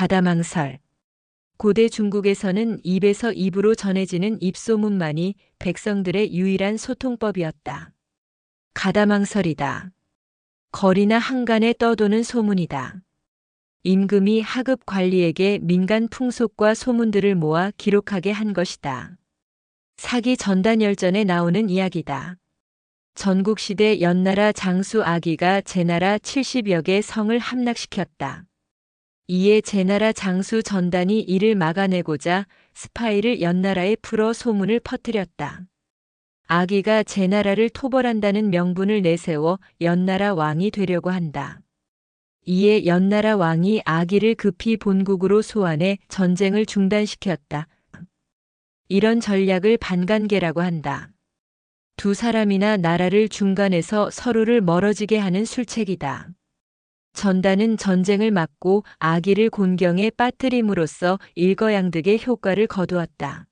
가다망설. 고대 중국에서는 입에서 입으로 전해지는 입소문만이 백성들의 유일한 소통법이었다. 가다망설이다. 거리나 한간에 떠도는 소문이다. 임금이 하급 관리에게 민간 풍속과 소문들을 모아 기록하게 한 것이다. 사기 전단열전에 나오는 이야기다. 전국시대 연나라 장수 아기가 제나라 70여 개 성을 함락시켰다. 이에 제나라 장수 전단이 이를 막아내고자 스파이를 연나라에 풀어 소문을 퍼뜨렸다. 아기가 제나라를 토벌한다는 명분을 내세워 연나라 왕이 되려고 한다. 이에 연나라 왕이 아기를 급히 본국으로 소환해 전쟁을 중단시켰다. 이런 전략을 반간계라고 한다. 두 사람이나 나라를 중간에서 서로를 멀어지게 하는 술책이다. 전단은 전쟁을 막고 아기를 곤경에 빠뜨림으로써 일거양득의 효과를 거두었다.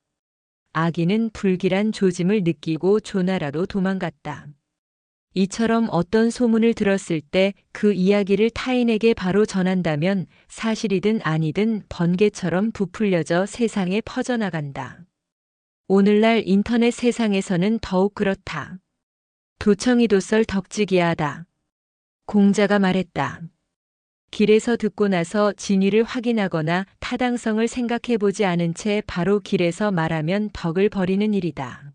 아기는 불길한 조짐을 느끼고 조나라로 도망갔다. 이처럼 어떤 소문을 들었을 때 그 이야기를 타인에게 바로 전한다면 사실이든 아니든 번개처럼 부풀려져 세상에 퍼져나간다. 오늘날 인터넷 세상에서는 더욱 그렇다. 도청이도썰 덕지기하다. 공자가 말했다. 길에서 듣고 나서 진위를 확인하거나 타당성을 생각해 보지 않은 채 바로 길에서 말하면 덕을 버리는 일이다.